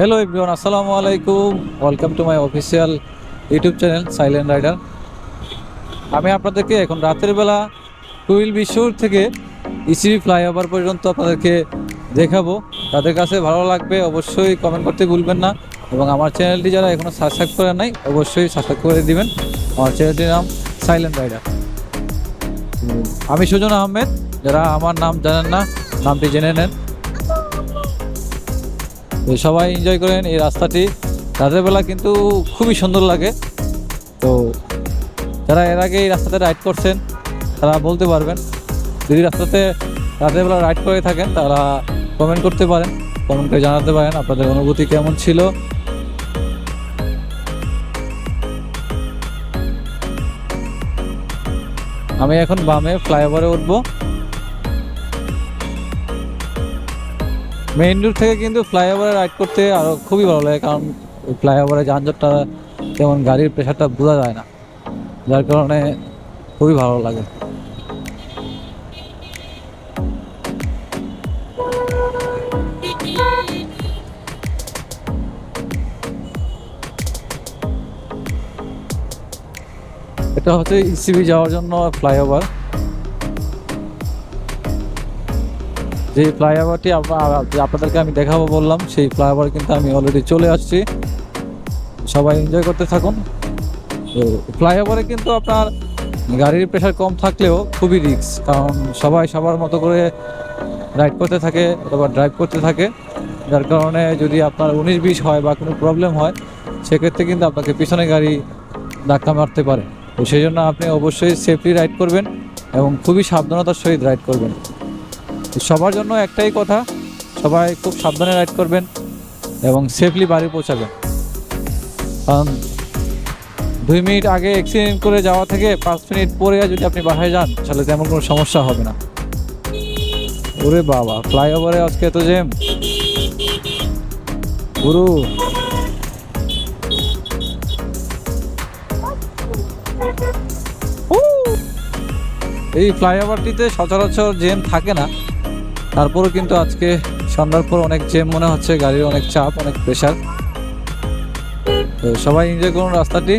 Hello everyone আসসালামু আলাইকুম welcome to my official YouTube channel silent rider আমি আপনাদেরকে এখন রাতের বেলা টুইল বিশুর থেকে ইসিবি ফ্লাইওভার পর্যন্ত আপনাদেরকে দেখাবো। তাদের কাছে ভালো লাগবে অবশ্যই কমেন্ট করতে ভুলবেন না। এবং আমার চ্যানেলটি যারা এখনও সাবস্ক্রাইব করে নাই, অবশ্যই সাবস্ক্রাইব করে দিবেন। আমার চ্যানেলটির নাম সাইলেন্ট রাইডার আমি সুজন আহমেদ। যারা আমার নাম জানেন না, নামটি জেনে নেন। তো সবাই এনজয় করেন এই রাস্তাটি। রাতের বেলা কিন্তু খুবই সুন্দর লাগে। তো যারা এর আগে এই রাস্তাতে রাইড করছেন, তারা বলতে পারবেন। যদি রাস্তাতে রাতের বেলা রাইড করে থাকেন, তারা কমেন্ট করতে পারেন কমেন্ট করে জানাতে পারেন আপনাদের অনুভূতি কেমন ছিল। আমি এখন বামে ফ্লাইওভারে উঠবো। মেইন রোড থেকে কিন্তু ফ্লাইওভারে রাইড করতে আরও খুবই ভালো লাগে, কারণ ফ্লাইওভারে যানজটটা তেমন গাড়ির প্রেশারটা বোঝা যায় না। যার কারণে খুবই ভালো লাগে। এটা হচ্ছে ইসিবি যাওয়ার জন্য ফ্লাইওভার যে ফ্লাইওভারটি আপনাদেরকে আমি দেখাবো বললাম, সেই ফ্লাইওভার কিন্তু আমি অলরেডি চলে আসছি। সবাই এনজয় করতে থাকুন। তো ফ্লাইওভারে কিন্তু আপনার গাড়ির প্রেশার কম থাকলেও খুবই রিস্ক কারণ সবাই সবার মতো করে রাইড করতে থাকে অথবা ড্রাইভ করতে থাকে। যার কারণে যদি আপনার উনিশ বিশ হয় বা কোনো প্রবলেম হয়, সেক্ষেত্রে কিন্তু আপনাকে পিছনে গাড়ি ধাক্কা মারতে পারে। তো সেই জন্য আপনি অবশ্যই সেফলি রাইড করবেন এবং খুবই সাবধানতার সহিত রাইড করবেন। সবার জন্য একটাই কথা, সবাই খুব সাবধানে রাইড করবেন এবং সেফলি বাড়ি পৌঁছাবেন। কারণ দুই মিনিট আগে অ্যাক্সিডেন্ট করে যাওয়া থেকে পাঁচ মিনিট পরে যদি আপনি বাসায় যান, তাহলে তেমন কোনো সমস্যা হবে না। ওরে বাবা ফ্লাইওভারে আজকে এত জেম গুরু। এই ফ্লাইওভারটিতে সচরাচর জেম থাকে না। তারপরও কিন্তু আজকে সন্ধ্যার পর অনেক জ্যাম মনে হচ্ছে, গাড়ির অনেক চাপ, অনেক প্রেশার তো সবাই এনজয় করুন রাস্তাটি।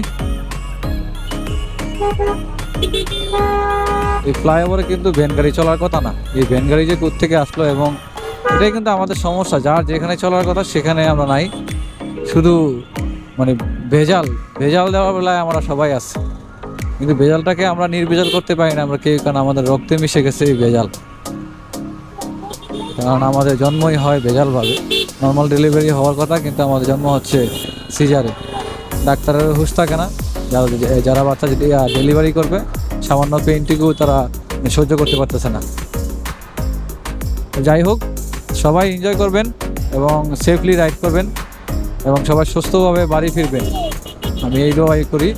এই ফ্লাইওভারে কিন্তু ভ্যান গাড়ি চলার কথা না। এই ভ্যান গাড়ি যে থেকে আসলো এবং এটাই কিন্তু আমাদের সমস্যা। যার যেখানে চলার কথা সেখানে আমরা নাই। শুধু মানে ভেজাল ভেজাল দেওয়ার বেলায় আমরা সবাই আছি। কিন্তু ভেজালটাকে আমরা নির্ভেজাল করতে পারি না। আমরা কেউ, কারণ আমাদের রক্তে মিশে গেছে এই ভেজাল। কারণ আমাদের জন্মই হয় ভেজালভাবে নর্মাল ডেলিভারি হওয়ার কথা, কিন্তু আমাদের জন্ম হচ্ছে সিজারে। ডাক্তারের হুশ থাকে না। যারা যারা বাচ্চা ডেলিভারি করবে, সামান্য পেইনটিকেও তারা সহ্য করতে পারতেছে না। যাই হোক, সবাই এনজয় করবেন এবং সেফলি রাইড করবেন এবং সবাই সুস্থভাবে বাড়ি ফিরবেন। আমি এই দোয়াই করি।